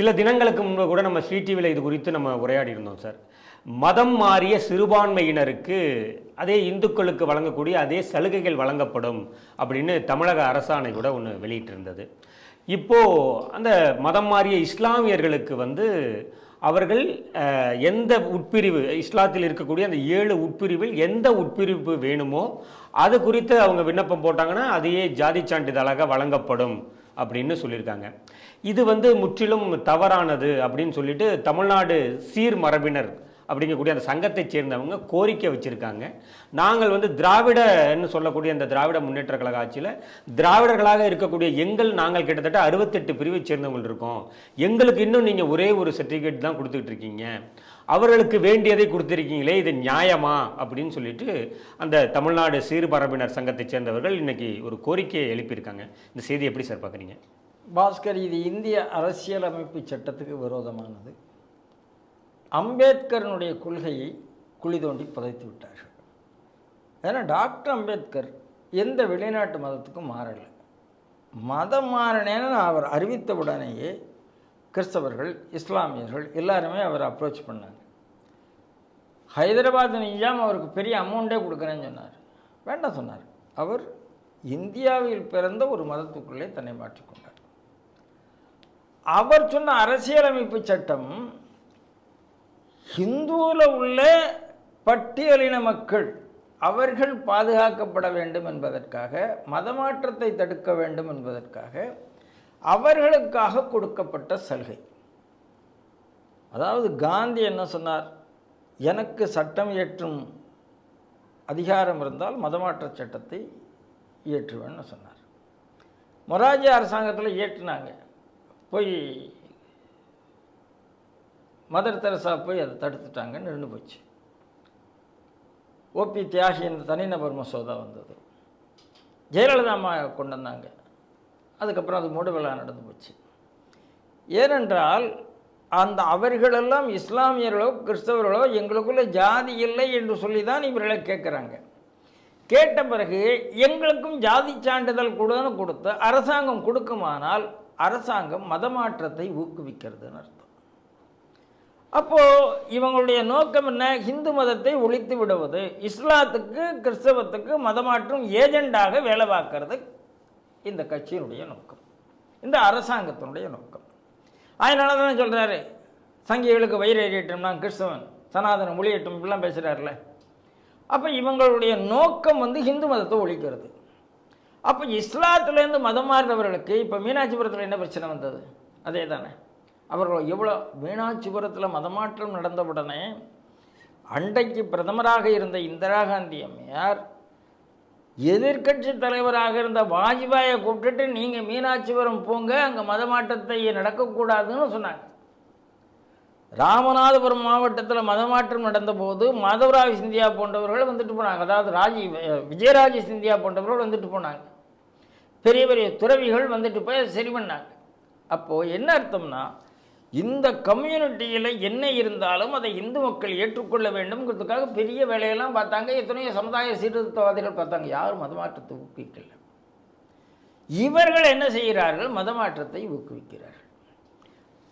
சில தினங்களுக்கு முன்பு கூட நம்ம ஸ்ரீ டிவியில் இது குறித்து நம்ம உரையாடி இருந்தோம் சார். மதம் மாறிய சிறுபான்மையினருக்கு அதே இந்துக்களுக்கு வழங்கக்கூடிய அதே சலுகைகள் வழங்கப்படும் அப்படின்னு தமிழக அரசாணை கூட ஒன்று வெளியிட்டிருந்தது. இப்போது அந்த மதம் மாறிய இஸ்லாமியர்களுக்கு வந்து அவர்கள் எந்த உட்பிரிவு இஸ்லாத்தில் இருக்கக்கூடிய அந்த ஏழு உட்பிரிவில் எந்த உட்பிரிவு வேணுமோ அது குறித்து அவங்க விண்ணப்பம் போட்டாங்கன்னா அதையே ஜாதி சான்றிதழாக வழங்கப்படும். அப்படின்னு சொல்லியிருக்காங்க. இது வந்து முற்றிலும் தவறானது அப்படின்னு சொல்லிட்டு தமிழ்நாடு சீர் மரபினர் அப்படிங்கக்கூடிய அந்த சங்கத்தைச் சேர்ந்தவங்க கோரிக்கை வச்சுருக்காங்க. நாங்கள் வந்து திராவிடன்னு சொல்லக்கூடிய அந்த திராவிட முன்னேற்ற கழக ஆட்சியில் திராவிடர்களாக இருக்கக்கூடிய எங்கள் நாங்கள் கிட்டத்தட்ட அறுபத்தெட்டு பிரிவை சேர்ந்தவங்க இருக்கோம். எங்களுக்கு இன்னும் நீங்கள் ஒரே ஒரு சர்டிஃபிகேட் தான் கொடுத்துக்கிட்டு இருக்கீங்க. அவர்களுக்கு வேண்டியதை கொடுத்துருக்கீங்களே இது நியாயமா? அப்படின்னு சொல்லிட்டு அந்த தமிழ்நாடு சீர்பரப்பினர் சங்கத்தைச் சேர்ந்தவர்கள் இன்னைக்கு ஒரு கோரிக்கையை எழுப்பியிருக்காங்க. இந்த செய்தி எப்படி சார் பார்க்குறீங்க? பாஸ்கர் இது இந்திய அரசியலமைப்பு சட்டத்துக்கு விரோதமானது. அம்பேத்கரனுடைய கொள்கையை குழி தோண்டி புதைத்து விட்டார்கள். ஏன்னா டாக்டர் அம்பேத்கர் எந்த வெளிநாட்டு மதத்துக்கும் மாறலை. மதம் மாறினேன்னு அவர் அறிவித்த உடனேயே கிறிஸ்தவர்கள் இஸ்லாமியர்கள் எல்லாருமே அவர் அப்ரோச் பண்ணாங்க. ஹைதராபாத் நிஜாம் அவருக்கு பெரிய அமௌண்ட்டே கொடுக்குறேன்னு சொன்னார். வேண்டாம் சொன்னார். அவர் இந்தியாவில் பிறந்த ஒரு மதத்துக்குள்ளே தன்னை மாற்றிக்கொண்டார் அவர் சொன்ன அரசியலமைப்பு சட்டம் ஹிந்துவில் உள்ள பட்டியலின மக்கள் அவர்கள் பாதுகாக்கப்பட வேண்டும் என்பதற்காக மதமாற்றத்தை தடுக்க வேண்டும் என்பதற்காக அவர்களுக்காக கொடுக்கப்பட்ட சலுகை. அதாவது காந்தி என்ன சொன்னார்? எனக்கு சட்டம் இயற்றும் அதிகாரம் இருந்தால் மதமாற்ற சட்டத்தை இயற்றுவேன்னு சொன்னார். மொராஜி அரசாங்கத்தில் இயற்றினாங்க. போய் மதர் தெரசா போய் அதை தடுத்துட்டாங்கன்னு நின்று போச்சு. ஓபி தியாகி என்ற தனிநபர் மசோதா வந்தது. ஜெயலலிதா அம்மா கொண்டு வந்தாங்க. அதுக்கப்புறம் அது மூடு விழா நடந்து போச்சு. ஏனென்றால் அந்த அவர்களெல்லாம் இஸ்லாமியர்களோ கிறிஸ்தவர்களோ எங்களுக்குள்ள ஜாதி இல்லை என்று சொல்லி தான் இவர்களை கேட்குறாங்க. கேட்ட பிறகு எங்களுக்கும் ஜாதி சான்றிதழ் கொடுன்னு கொடுத்து அரசாங்கம் கொடுக்குமானால் அரசாங்கம் மதமாற்றத்தை ஊக்குவிக்கிறதுன்னு அர்த்தம். அப்போது இவங்களுடைய நோக்கம் என்ன? ஹிந்து மதத்தை ஒழித்து விடுவது. இஸ்லாத்துக்கு கிறிஸ்தவத்துக்கு மதமாற்றும் ஏஜெண்டாக வேலை பார்க்கறது இந்த கட்சியினுடைய நோக்கம். இந்த அரசாங்கத்தினுடைய நோக்கம். அதனால தான் சொல்கிறாரு சங்கிகளுக்கு வயிறு எறியட்டும்னா கிறிஸ்தவன் சனாதனம் ஒளியட்டும் இப்படிலாம் பேசுகிறாருல அப்போ இவங்களுடைய நோக்கம் வந்து ஹிந்து மதத்தை ஒழிக்கிறது. அப்போ இஸ்லாத்துலேருந்து மதம் மாறினவர்களுக்கு இப்போ மீனாட்சிபுரத்தில் என்ன பிரச்சனை வந்தது? அதே தானே. அவர்கள் எவ்வளோ மீனாட்சிபுரத்தில் மதமாற்றம் நடந்தவுடனே அண்டைக்கு பிரதமராக இருந்த இந்திரா காந்தி அம்மையார் எதிர்க்கட்சி தலைவராக இருந்த வாஜ்பாயை கூப்பிட்டுட்டு நீங்கள் மீனாட்சிபுரம் போங்க அங்கே மதமாற்றத்தை நடக்கக்கூடாதுன்னு சொன்னாங்க. ராமநாதபுரம் மாவட்டத்தில் மதமாற்றம் நடந்தபோது மாதவராஜ் சிந்தியா போன்றவர்கள் வந்துட்டு போனாங்க. அதாவது ராஜி விஜயராஜ சிந்தியா போன்றவர்கள் வந்துட்டு போனாங்க. பெரிய பெரிய துறவிகள் வந்துட்டு போய் சரி பண்ணாங்க. அப்போது என்ன அர்த்தம்னா இந்த கம்யூனிட்டியில் என்ன இருந்தாலும் அதை இந்து மக்கள் ஏற்றுக்கொள்ள வேண்டும்ங்கிறதுக்காக பெரிய வேலையெல்லாம் பார்த்தாங்க. எத்தனையோ சமுதாய சீர்திருத்தவாதிகள் பார்த்தாங்க. யாரும் மதமாற்றத்தை ஊக்குவிக்கல. இவர்கள் என்ன செய்கிறார்கள்? மதமாற்றத்தை ஊக்குவிக்கிறார்கள்.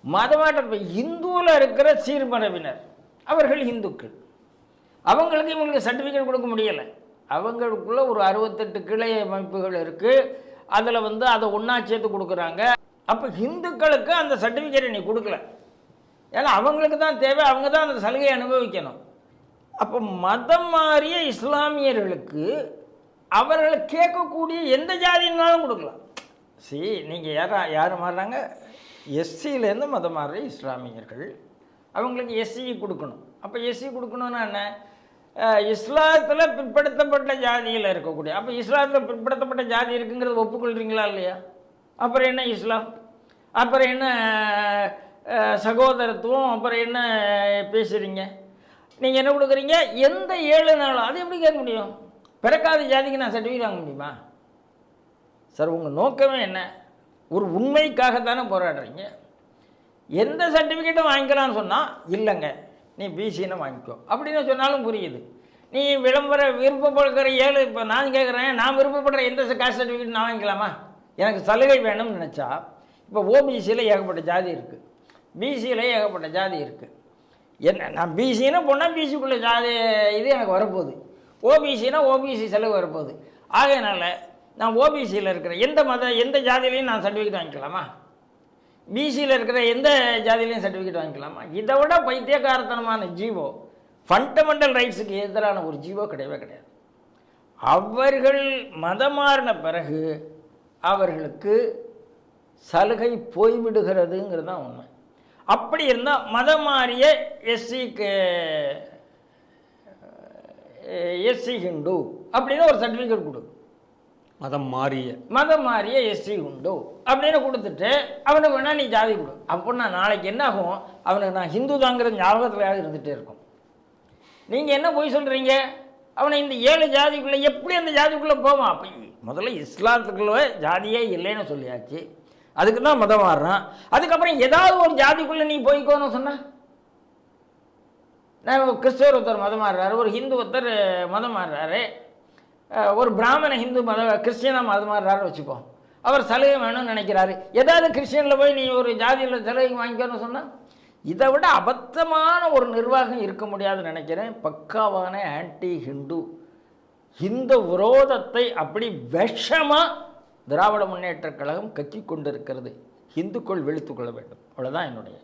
மதமாற்றம் இந்துவில் இருக்கிற சீர்மரபினர் அவர்கள் இந்துக்கள். அவங்களுக்கு இவங்களுக்கு சர்டிஃபிகேட் கொடுக்க முடியலை. அவங்களுக்குள்ள ஒரு அறுபத்தெட்டு கிளை அமைப்புகள் இருக்குது அதில் வந்து அதை ஒன்றா சேர்த்து கொடுக்குறாங்க. அப்போ ஹிந்துக்களுக்கு அந்த சர்டிஃபிகேட்டை நீ கொடுக்கல. ஏன்னா அவங்களுக்கு தான் தேவை அவங்க தான் அந்த சலுகையை அனுபவிக்கணும். அப்போ மதம் மாறிய இஸ்லாமியர்களுக்கு அவர்களை கேட்கக்கூடிய எந்த ஜாதினாலும் கொடுக்கலாம். சரி நீங்கள் யாரா யார் மாறுறாங்க? எஸ்சியிலேருந்து மதம் மாறுற இஸ்லாமியர்கள் அவங்களுக்கு எஸ்சி கொடுக்கணும். அப்போ எஸ்சி கொடுக்கணும்னா என்ன? இஸ்லாத்தில் பிற்படுத்தப்பட்ட ஜாதியில் இருக்கக்கூடிய அப்போ இஸ்லாத்தில் பிற்படுத்தப்பட்ட ஜாதி இருக்குங்கிறத ஒப்புக்கொள்கிறீங்களா இல்லையா? அப்புறம் என்ன இஸ்லாம்? அப்புறம் என்ன சகோதரத்துவம் அப்புறம் என்ன பேசுகிறீங்க நீங்கள் என்ன கொடுக்குறீங்க? எந்த ஏழு நாளும் அது எப்படி கேட்க முடியும்? பிறக்காத ஜாதிக்கு நான் சர்டிஃபிகேட் வாங்க முடியுமா? சார் உங்கள் நோக்கமே என்ன? ஒரு உண்மைக்காக தானே போராடுறீங்க. எந்த சர்டிஃபிகேட்டும் வாங்கிக்கலாம்னு சொன்னால் இல்லைங்க நீ பிசின்னு வாங்கிக்கோ. அப்படின்னு சொன்னாலும் புரியுது. நீ விளம்பர விருப்பப்படுகிற ஏழு இப்போ நான் கேட்குறேன் நான் விருப்பப்படுற எந்த காஸ்ட் சர்டிஃபிகேட் நான் வாங்கிக்கலாமா? எனக்கு சலுகை வேணும்னு நினச்சா இப்போ ஓபிசியில் ஏகப்பட்ட ஜாதி இருக்குது பிசியில் ஏகப்பட்ட ஜாதி இருக்குது என்ன நான் பிசின்னு போனால் பிசிக்குள்ளே ஜாதி இது எனக்கு வரப்போகுது. ஓபிசினா ஓபிசி செலவு வரப்போகுது. ஆகையினால நான் ஓபிசியில் இருக்கிற எந்த மத எந்த ஜாதியிலையும் நான் சர்டிஃபிகேட் வாங்கிக்கலாமா? பிசியில் இருக்கிற எந்த ஜாதியிலையும் சர்டிஃபிகேட் வாங்கிக்கலாமா? இதை விட பைத்தியகாரத்தனமான ஜீவோ ஃபண்டமெண்டல் ரைட்ஸுக்கு எதிரான ஒரு ஜீவோ கிடையவே கிடையாது. அவர்கள் மதம் மாறின பிறகு அவர்களுக்கு சலுகை போய்விடுகிறதுங்கிறது தான் உண்மை. அப்படி இருந்தால் மதம் மாறிய எஸ்சிக்கு எஸ்சி ஹிந்து அப்படின்னு ஒரு சர்டிஃபிகேட் கொடு. மதம் மாறிய. மதம் மாறிய எஸ்சி உண்டு அப்படின்னு கொடுத்துட்டு அவனுக்கு வேணா நீ ஜாதி கொடு. அப்படின்னா நாளைக்கு என்ன ஆகும்? அவனுக்கு நான் ஹிந்து தாங்கிற ஞாபகத்துலையாவது இருந்துகிட்டே இருக்கும். நீங்கள் என்ன போய் சொல்கிறீங்க அவனை இந்த ஏழு ஜாதிக்குள்ளே எப்படி அந்த ஜாதிக்குள்ளே போவான்? அப்போ முதல்ல இஸ்லாத்துக்குள்ளே ஜாதியே இல்லைன்னு சொல்லியாச்சு. அதுக்கு தான் மதம் மாறுறான். அதுக்கப்புறம் ஏதாவது ஒரு ஜாதிக்குள்ளே நீ போய்க்கோன்னு சொன்னால் நான் கிறிஸ்தவர் ஒருத்தர் மதம் மாறுறாரு ஒரு ஹிந்து ஒருத்தர் மதம் மாறுறாரு. ஒரு பிராமண ஹிந்து மத கிறிஸ்டியனாக மதம் மாறுறாருன்னு வச்சுப்போம் அவர் சலுகை வேணும்னு நினைக்கிறாரு. ஏதாவது கிறிஸ்டியனில் போய் நீ ஒரு ஜாதியில் சலுகை வாங்கிக்கணும்னு சொன்னால் இதை விட அபத்தமான ஒரு நிர்வாகம் இருக்க முடியாதுன்னு நினைக்கிறேன். பக்காவான ஆன்டி ஹிந்து இந்த விரோதத்தை அப்படி விஷமாக திராவிட முன்னேற்றக் கழகம் கட்சி கொண்டிருக்கிறது. இந்துக்கள் வெளுத்துக் கொள்ள வேண்டும். அவ்வளோதான் என்னுடைய